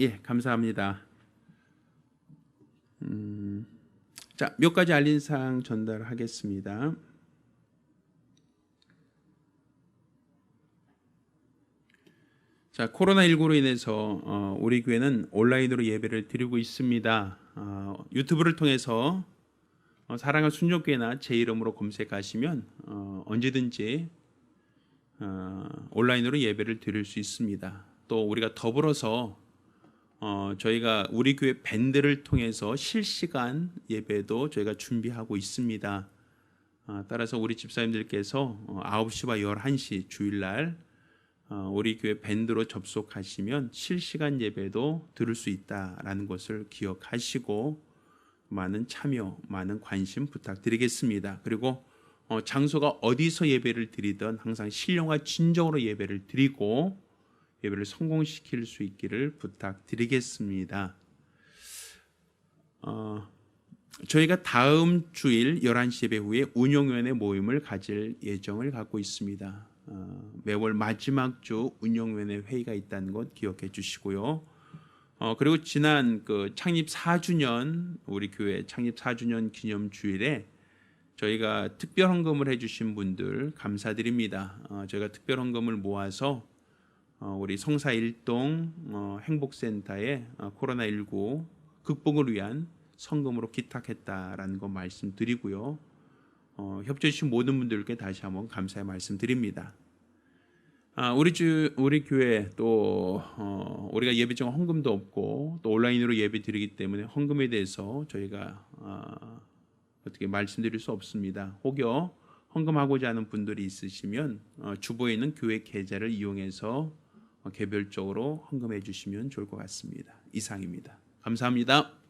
예, 감사합니다. 음, 자, 몇 가지 알린 사항 전달하겠습니다. 자, 코로나19로 인해서 어, 우리 교회는 온라인으로 예배를 드리고 있습니다. 어, 유튜브를 통해서 어, 사랑의 순종교회나 제 이름으로 검색하시면 어, 언제든지 어, 온라인으로 예배를 드릴 수 있습니다. 또 우리가 더불어서 어, 저희가 우리 교회 밴드를 통해서 실시간 예배도 저희가 준비하고 있습니다. 아, 따라서 우리 집사님들께서 어, 9시와 11시 주일날 어, 우리 교회 밴드로 접속하시면 실시간 예배도 들을 수 있다라는 것을 기억하시고 많은 참여, 많은 관심 부탁드리겠습니다. 그리고 어, 장소가 어디서 예배를 드리든 항상 신령과 진정으로 예배를 드리고 예배를 성공시킬 수 있기를 부탁드리겠습니다. 어, 저희가 다음 주일 11시 예배 후에 운영위원회 모임을 가질 예정을 갖고 있습니다. 어, 매월 마지막 주 운영위원회 회의가 있다는 것 기억해 주시고요. 어, 그리고 지난 그 창립 4주년 우리 교회 창립 4주년 기념 주일에 저희가 특별 헌금을 해주신 분들 감사드립니다. 어, 저희가 특별 헌금을 모아서 어, 우리 성사 일동 어, 행복센터에 어, 코로나 19 극복을 위한 성금으로 기탁했다라는 거 말씀드리고요. 어, 협조해 주신 모든 분들께 다시 한번 감사의 말씀드립니다. 아, 우리 주 우리 교회 또 어, 우리가 예배정 헌금도 없고 또 온라인으로 예배 드리기 때문에 헌금에 대해서 저희가 아, 어떻게 말씀드릴 수 없습니다. 혹여 헌금하고자 하는 분들이 있으시면 어, 주보에 있는 교회 계좌를 이용해서 어, 개별적으로 헌금해 주시면 좋을 것 같습니다. 이상입니다. 감사합니다.